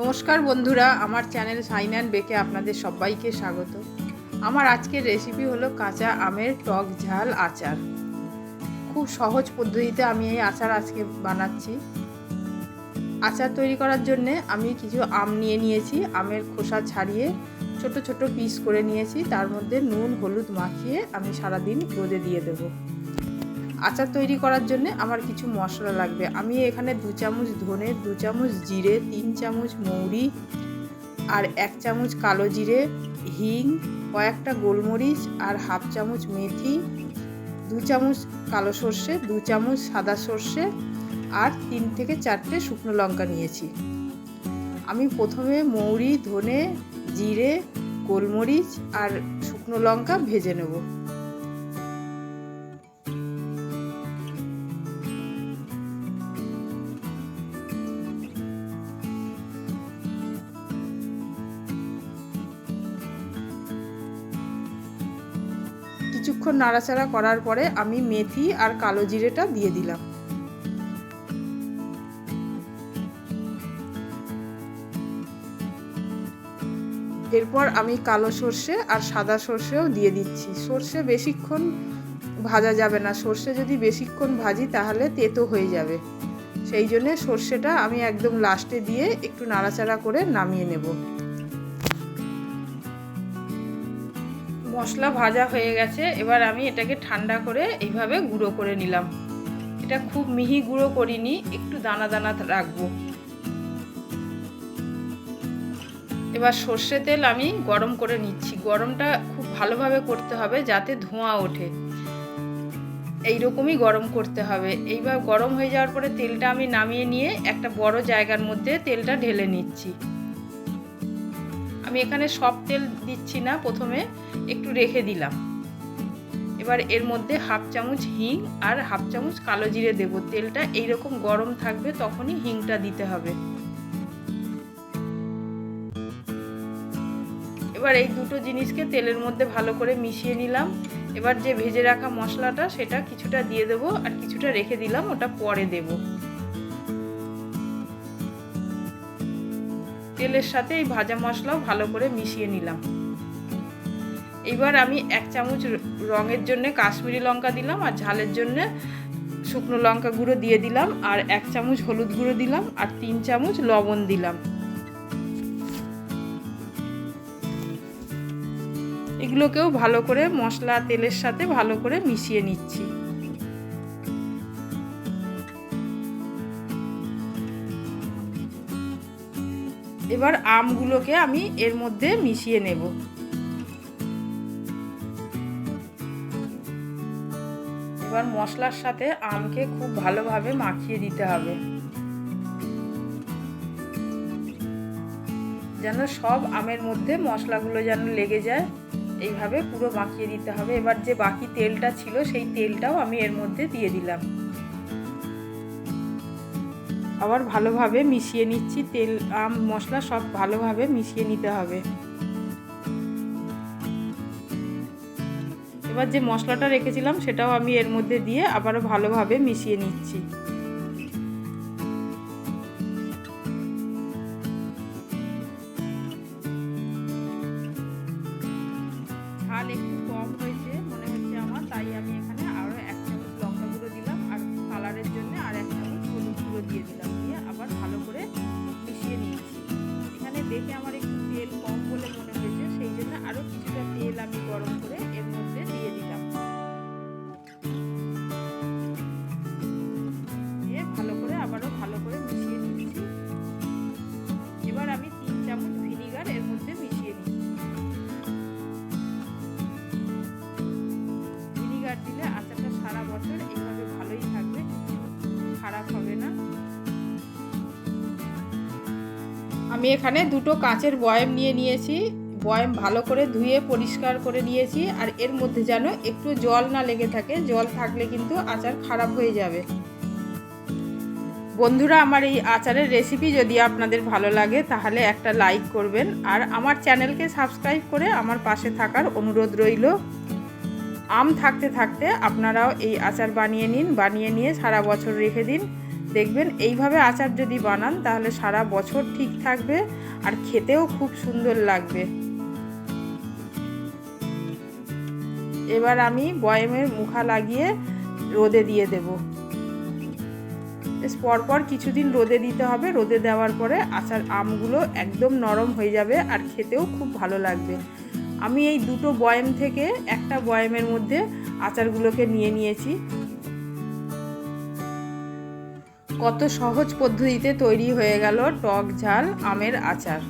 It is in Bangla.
নমস্কার বন্ধুরা, আমার চ্যানেল সাইন অ্যান্ড বেকে আপনাদের সবাইকে স্বাগত। আমার আজকের রেসিপি হলো কাঁচা আমের টক ঝাল আচার। খুব সহজ পদ্ধতিতে আমি এই আচার আজকে বানাচ্ছি। আচার তৈরি করার জন্যে আমি কিছু আম নিয়ে নিয়েছি, আমের খোসা ছাড়িয়ে ছোট ছোট পিস করে নিয়েছি, তার মধ্যে নুন, হলুদ মাখিয়ে আমি সারাদিন রোদে দিয়ে দেবো। আচার তৈরি করার জন্য আমার কিছু মশলা লাগবে। আমি এখানে দু চামচ ধনে, দু চামচ জিরে, তিন চামচ মৌরি আর এক চামচ কালো জিরে, হিং, কয়েকটা গোলমরিচ আর হাফ চামচ মেথি, দু চামচ কালো সর্ষে, দু চামচ সাদা সর্ষে আর তিন থেকে চারটে শুকনো লঙ্কা নিয়েছি। আমি প্রথমে মৌরি, ধনে, জিরে, গোলমরিচ আর শুকনো লঙ্কা ভেজে নেব। কিছুক্ষণ নাড়াচাড়া করার পরে আমি মেথি আর কালো জিরেটা দিয়ে দিলাম। এরপর আমি কালো সর্ষে আর সাদা সর্ষেও দিয়ে দিচ্ছি। সর্ষে বেশিক্ষণ ভাজা যাবে না। সর্ষে যদি বেশিক্ষণ ভাজি তাহলে তেতো হয়ে যাবে। সেই জন্যে সর্ষেটা আমি একদম লাস্টে দিয়ে একটু নাড়াচাড়া করে নামিয়ে নেব। মশলা ভাজা হয়ে গেছে, এবার আমি এটাকে ঠান্ডা করে এইভাবে গুঁড়ো করে নিলাম। এটা খুব মিহি গুঁড়ো করিনি, একটু দানা দানা রাখব। এবার সর্ষে তেল আমি গরম করে নিচ্ছি। গরমটা খুব ভালোভাবে করতে হবে যাতে ধোঁয়া ওঠে। এইরকমই গরম করতে হবে। এইবার গরম হয়ে যাওয়ার পরে তেলটা আমি নামিয়ে নিয়ে একটা বড় জায়গার মধ্যে তেলটা ঢেলে নিচ্ছি। আমি এখানে সব তেল দিচ্ছি না প্রথমে। একটু রেখে দিলাম। এবার এর মধ্যে হাফ চামচ হিং আর হাফ চামচ কালো জিরে দেবো। তেলটা এইরকম গরম থাকবে তখনই হিংটা দিতে হবে। এবার এই দুটো জিনিসকে তেলের মধ্যে ভালো করে মিশিয়ে নিলাম। এবার যে ভেজে রাখা মশলাটা সেটা কিছুটা দিয়ে দেবো আর কিছুটা রেখে দিলাম, ওটা পরে দেব। তেলের সাথে এই ভাজা মশলাও ভালো করে মিশিয়ে নিলাম। এবার আমি এক চামচ রঙের জন্য কাশ্মীরি লঙ্কা দিলাম আর ঝালের জন্য শুকনো লঙ্কা গুঁড়ো দিয়ে দিলাম আর এক চামচ হলুদ গুঁড়ো দিলাম আর তিন চামচ লবণ দিলাম। এগুলোকেও ভালো করে মশলা, তেলের সাথে ভালো করে মিশিয়ে নিচ্ছি। এবার আমগুলোকে আমি এর মধ্যে মিশিয়ে নেব। এবার মশলার সাথে আমকে খুব ভালোভাবে মাখিয়ে দিতে হবে। যেন সব আমের মধ্যে মশলাগুলো যেন লেগে যায়, এইভাবে পুরো মাখিয়ে দিতে হবে। এবার যে বাকি তেলটা ছিল, সেই তেলটাও আমি এর মধ্যে দিয়ে দিলাম। আবার ভালোভাবে মিশিয়ে নিচ্ছি। তেল, আম, মশলা সব ভালোভাবে মিশিয়ে নিতে হবে। এবার যে মশলাটা রেখেছিলাম সেটাও আমি এর মধ্যে দিয়ে আবারও ভালোভাবে মিশিয়ে নিচ্ছি। আমি এখানে দুটো কাঁচের বয়াম নিয়ে নিয়েছি। বয়াম ভালো করে ধুয়ে পরিষ্কার করে নিয়েছি আর এর মধ্যে যেন একটু জল না লেগে থাকে। জল থাকলে কিন্তু আচার খারাপ হয়ে যাবে। বন্ধুরা, আমার এই আচারের রেসিপি যদি আপনাদের ভালো লাগে, তাহলে একটা লাইক করবেন আর আমার চ্যানেলকে সাবস্ক্রাইব করে আমার পাশে থাকার অনুরোধ রইল। আম থাকতে থাকতে আপনারাও এই আচার বানিয়ে নিন, বানিয়ে নিয়ে সারা বছর রেখে দিন। দেখবেন এইভাবে আচার যদি বানান, তাহলে সারা বছর ঠিক থাকবে আর খেতেও খুব সুন্দর লাগবে। এবার আমি বয়েমের মুখা লাগিয়ে রোদে দিয়ে দেব। পরপর কিছুদিন রোদে দিতে হবে। রোদে দেওয়ার পরে আচার আমগুলো একদম নরম হয়ে যাবে আর খেতেও খুব ভালো লাগবে। আমি এই দুটো বয়েম থেকে একটা বয়েমের মধ্যে আচারগুলোকে নিয়ে নিয়েছি। কত সহজ পদ্ধতিতে তৈরি হয়ে গেল টক ঝাল আমের আচার।